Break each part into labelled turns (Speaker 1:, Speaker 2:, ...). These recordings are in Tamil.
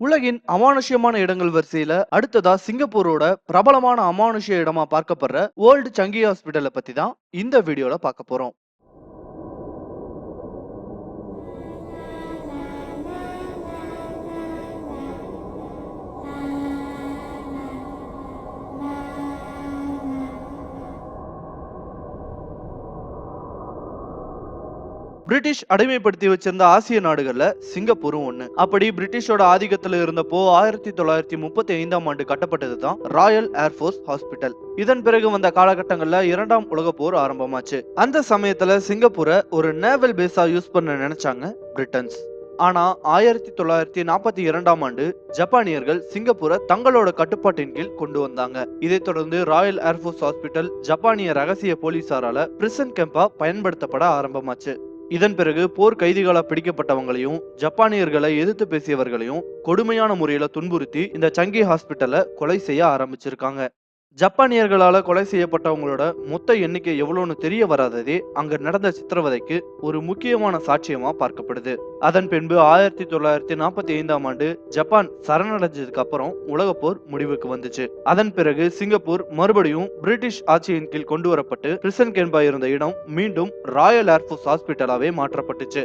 Speaker 1: உலகின் அமானுஷ்யமான இடங்கள் வரிசையில அடுத்ததா சிங்கப்பூரோட பிரபலமான அமானுஷ்ய இடமா பார்க்கப்படுற ஓல்டு சங்கி ஹாஸ்பிட்டலை பத்தி தான் இந்த வீடியோல பார்க்க போறோம். பிரிட்டிஷ் அடிமைப்படுத்தி வச்சிருந்த ஆசிய நாடுகள்ல சிங்கப்பூரும் ஒண்ணு. அப்படி பிரிட்டிஷோட ஆதிக்கத்துல இருந்தப்போ ஆயிரத்தி தொள்ளாயிரத்தி முப்பத்தி ஐந்தாம் ஆண்டு கட்டப்பட்டது தான் ராயல் ஏர்ஃபோர்ஸ் ஹாஸ்பிட்டல். இதன் பிறகு வந்த காலகட்டங்கள்ல இரண்டாம் உலக போர் ஆரம்பமாச்சு. அந்த சமயத்துல சிங்கப்பூரை ஒரு நேவல் பேஸா யூஸ் பண்ண நினைச்சாங்க பிரிட்டன்ஸ். ஆனா ஆயிரத்தி தொள்ளாயிரத்தி நாற்பத்தி இரண்டாம் ஆண்டு ஜப்பானியர்கள் சிங்கப்பூரை தங்களோட கட்டுப்பாட்டின் கீழ் கொண்டு வந்தாங்க. இதைத் தொடர்ந்து ராயல் ஏர்ஃபோர்ஸ் ஹாஸ்பிட்டல் ஜப்பானிய ரகசிய போலீசாரால பிரிசன் கேம்பா பயன்படுத்தப்பட ஆரம்பமாச்சு. இதன் பிறகு போர் கைதிகளா பிடிக்கப்பட்டவங்களையும் ஜப்பானியர்களை எதிர்த்து பேசியவர்களையும் கொடுமையான முறையில துன்புறுத்தி இந்த சங்கி ஹாஸ்பிட்டலை கொலை செய்ய ஆரம்பிச்சிருக்காங்க. ஜப்பானியர்களால் கொலை செய்யப்பட்டவங்களோட மொத்த எண்ணிக்கை எவ்வளோன்னு தெரிய வராததே அங்கே நடந்த சித்திரவதைக்கு ஒரு முக்கியமான சாட்சியமாக பார்க்கப்படுது. அதன் பின்பு ஆயிரத்தி தொள்ளாயிரத்தி நாற்பத்தி ஐந்தாம் ஆண்டு ஜப்பான் சரணடைஞ்சதுக்கு அப்புறம் உலகப்போர் முடிவுக்கு வந்துச்சு. அதன் பிறகு சிங்கப்பூர் மறுபடியும் பிரிட்டிஷ் ஆட்சியின் கீழ் கொண்டு வரப்பட்டு பிரிசன் கேன்பா இருந்த இடம் மீண்டும் ராயல் ஏர்ஃபோர்ஸ் ஹாஸ்பிட்டலாவே மாற்றப்பட்டுச்சு.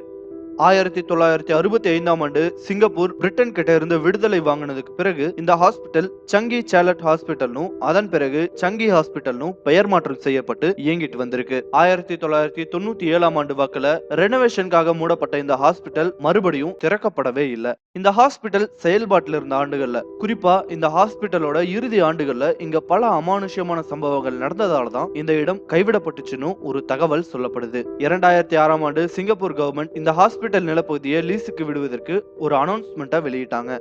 Speaker 1: ஆயிரத்தி தொள்ளாயிரத்தி அறுபத்தி ஐந்தாம் ஆண்டு சிங்கப்பூர் பிரிட்டன் கிட்ட இருந்து விடுதலை வாங்கினதுக்கு பிறகு இந்த ஹாஸ்பிட்டல் சங்கி சேலட் ஹாஸ்பிட்டல்னும் அதன் பிறகு சங்கி ஹாஸ்பிட்டல்னும் பெயர் மாற்றம் செய்யப்பட்டு இயங்கிட்டு வந்திருக்கு. ஆயிரத்தி தொள்ளாயிரத்தி தொண்ணூத்தி ஏழாம் ஆண்டு வாக்குல ரெனோவேஷனுக்காக மூடப்பட்ட இந்த ஹாஸ்பிட்டல் மறுபடியும் திறக்கப்படவே இல்லை. இந்த ஹாஸ்பிட்டல் செயல்பாட்டில் இருந்த ஆண்டுகள்ல குறிப்பா இந்த ஹாஸ்பிட்டலோட இறுதி ஆண்டுகள்ல இங்க பல அமானுஷ்யமான சம்பவங்கள் நடந்ததால தான் இந்த இடம் கைவிடப்பட்டுச்சுன்னு ஒரு தகவல் சொல்லப்படுது. இரண்டாயிரத்தி ஆறாம் ஆண்டு சிங்கப்பூர் கவர்மெண்ட் இந்த ஹாஸ்பிட்டல் நிலப்பகுதியை லீஸுக்கு விடுவதற்கு ஒரு அனௌன்ஸ்மெண்ட்டை வெளியிட்டாங்க.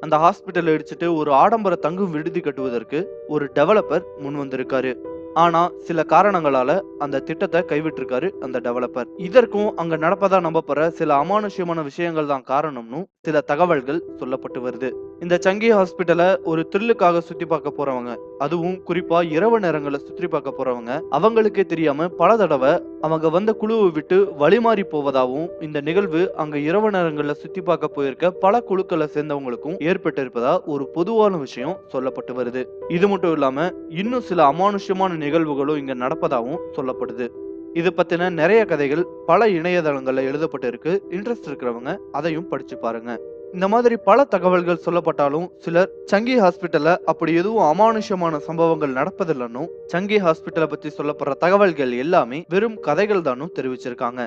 Speaker 1: அந்த ஹாஸ்பிட்டல் இடிச்சிட்டு ஒரு ஆடம்பர தங்கும் விடுதி கட்டுவதற்கு ஒரு டெவலப்பர் முன் வந்திருக்காரு. ஆனா சில காரணங்களால அந்த திட்டத்தை கைவிட்டிருக்காரு அந்த டெவலப்பர் இதற்கும் அங்க நடப்பதா நம்பப்படுற சில அமானுஷ்யமான விஷயங்கள் தான் காரணம்னு சில தகவல்கள் சொல்லப்பட்டு வருது. இந்த சங்கி ஹாஸ்பிட்டலை ஒரு த்ரில்லுக்காக சுத்தி பார்க்க போறவங்க அதுவும் குறிப்பா இரவு நேரங்களை சுற்றி பார்க்க போறவங்க அவங்களுக்கே தெரியாம பல தடவை அவங்க வந்த குழுவை விட்டு வழிமாறி போவதாகவும் இந்த நிகழ்வு அங்க இரவு நேரங்களில் சுத்தி பார்க்க போயிருக்க பல குழுக்களை சேர்ந்தவங்களுக்கும் ஏற்பட்டிருப்பதா ஒரு பொதுவான விஷயம் சொல்லப்பட்டு வருது. இது மட்டும் இல்லாம இன்னும் சில அமானுஷ்யமான நிகழ்வுகளும் இங்க நடப்பதாகவும் சொல்லப்படுது. இது பத்தின நிறைய கதைகள் பல இணையதளங்கள்ல எழுதப்பட்டிருக்கு. இன்ட்ரெஸ்ட் இருக்கிறவங்க அதையும் படிச்சு பாருங்க. இந்த மாதிரி பல தகவல்கள் சொல்லப்பட்டாலும் சிலர் சங்கி ஹாஸ்பிட்டல்ல அப்படி எதுவும் அமானுஷ்யமான சம்பவங்கள் நடப்பதில்லைன்னும் சங்கி ஹாஸ்பிட்டலை பத்தி சொல்லப்படுற தகவல்கள் எல்லாமே வெறும் கதைகள் தானும் தெரிவிச்சிருக்காங்க.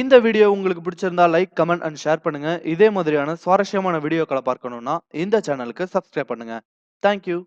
Speaker 1: இந்த வீடியோ உங்களுக்கு பிடிச்சிருந்தா லைக் கமெண்ட் அண்ட் ஷேர் பண்ணுங்க. இதே மாதிரியான சுவாரஸ்யமான வீடியோக்களை பார்க்கணும்னா இந்த சேனலுக்கு சப்ஸ்கிரைப் பண்ணுங்க. தேங்க்யூ